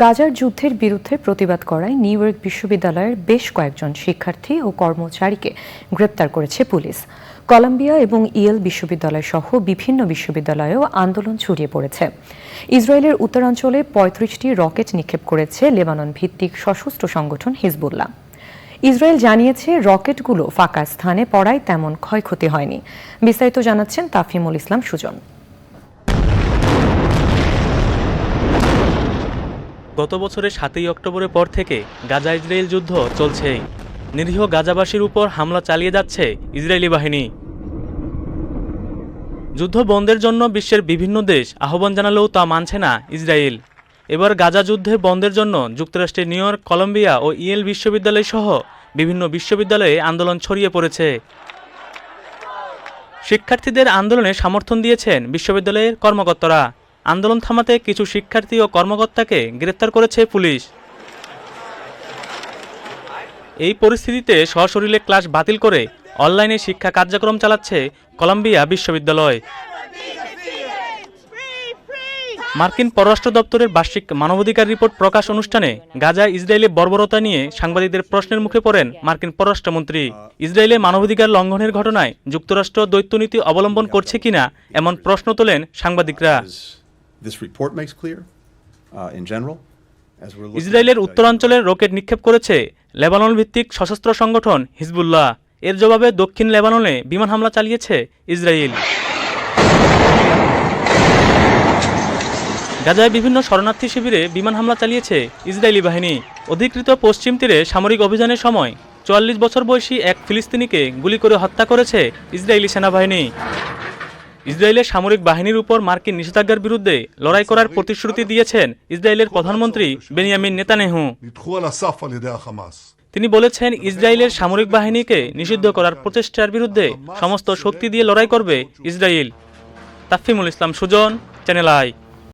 গাজার যুদ্ধের বিরুদ্ধে প্রতিবাদ করায় নিউ ইয়র্ক বিশ্ববিদ্যালয়ের বেশ কয়েকজন শিক্ষার্থী ও কর্মচারীকে গ্রেপ্তার করেছে পুলিশ। কলাম্বিয়া এবং ইয়েল বিশ্ববিদ্যালয় সহ বিভিন্ন বিশ্ববিদ্যালয়েও আন্দোলন ছড়িয়ে পড়েছে। ইসরায়েলের উত্তরাঞ্চলে পঁয়ত্রিশটি রকেট নিক্ষেপ করেছে লেবানন ভিত্তিক সশস্ত্র সংগঠন হিজবুল্লাহ। ইসরায়েল জানিয়েছে, রকেটগুলো ফাঁকা স্থানে পড়ায় তেমন ক্ষয়ক্ষতি হয়নি। বিস্তারিত জানাচ্ছেন তাফিমুল ইসলাম সুজন। গত বছরের সাতই অক্টোবরের পর থেকে গাজা ইসরায়েল যুদ্ধ চলছে নিরীহ গাজাবাসীর উপর হামলা চালিয়ে যাচ্ছে ইসরায়েলি বাহিনী। যুদ্ধ বন্ধের জন্য বিশ্বের বিভিন্ন দেশ আহ্বান জানালেও তা মানছে না ইসরায়েল। এবার গাজা যুদ্ধে বন্ধের জন্য যুক্তরাষ্ট্রের নিউ ইয়র্ক, কলম্বিয়া ও ইয়েল বিশ্ববিদ্যালয় সহ বিভিন্ন বিশ্ববিদ্যালয়ে আন্দোলন ছড়িয়ে পড়েছে। শিক্ষার্থীদের আন্দোলনে সমর্থন দিয়েছেন বিশ্ববিদ্যালয়ের কর্মকর্তারা। আন্দোলন থামাতে কিছু শিক্ষার্থী ও কর্মকর্তাকে গ্রেপ্তার করেছে পুলিশ। এই পরিস্থিতিতে সশরীরে ক্লাস বাতিল করে অনলাইনে শিক্ষা কার্যক্রম চালাচ্ছে কলম্বিয়া বিশ্ববিদ্যালয়। মার্কিন পররাষ্ট্র দপ্তরের বার্ষিক মানবাধিকার রিপোর্ট প্রকাশ অনুষ্ঠানে গাজা ইসরায়েলে বর্বরতা নিয়ে সাংবাদিকদের প্রশ্নের মুখে পড়েন মার্কিন পররাষ্ট্রমন্ত্রী। ইসরায়েলে মানবাধিকার লঙ্ঘনের ঘটনায় যুক্তরাষ্ট্র দ্বৈতনীতি অবলম্বন করছে কিনা এমন প্রশ্ন তোলেন সাংবাদিকরা। This report makes clear, uh, in general, as we're looking ইসরায়েলের at, uh, উত্তরাঞ্চলের রকেট নিক্ষেপ করেছে লেবানন ভিত্তিক সশস্ত্র সংগঠন হিজবুল্লাহ। এর জবাবে দক্ষিণ লেবাননে বিমান হামলা চালিয়েছে ইসরায়েল। গাজায় বিভিন্ন শরণার্থী শিবিরে বিমান হামলা চালিয়েছে ইসরায়েলি বাহিনী। অধিকৃত পশ্চিম তীরে সামরিক অভিযানের সময় চুয়াল্লিশ বছর বয়সী এক ফিলিস্তিনিকে গুলি করে হত্যা করেছে ইসরায়েলি সেনাবাহিনী। ইসরায়েলের সামরিক বাহিনীর উপর মার্কিন নিষেধাজ্ঞার বিরুদ্ধে লড়াই করার প্রতিশ্রুতি দিয়েছেন ইসরায়েলের প্রধানমন্ত্রী বেনিয়ামিন নেতানেহু। তিনি বলেছেন, ইসরায়েলের সামরিক বাহিনীকে নিষিদ্ধ করার প্রচেষ্টার বিরুদ্ধে সমস্ত শক্তি দিয়ে লড়াই করবে Israel. Tafimul Islam Sujon, channel I.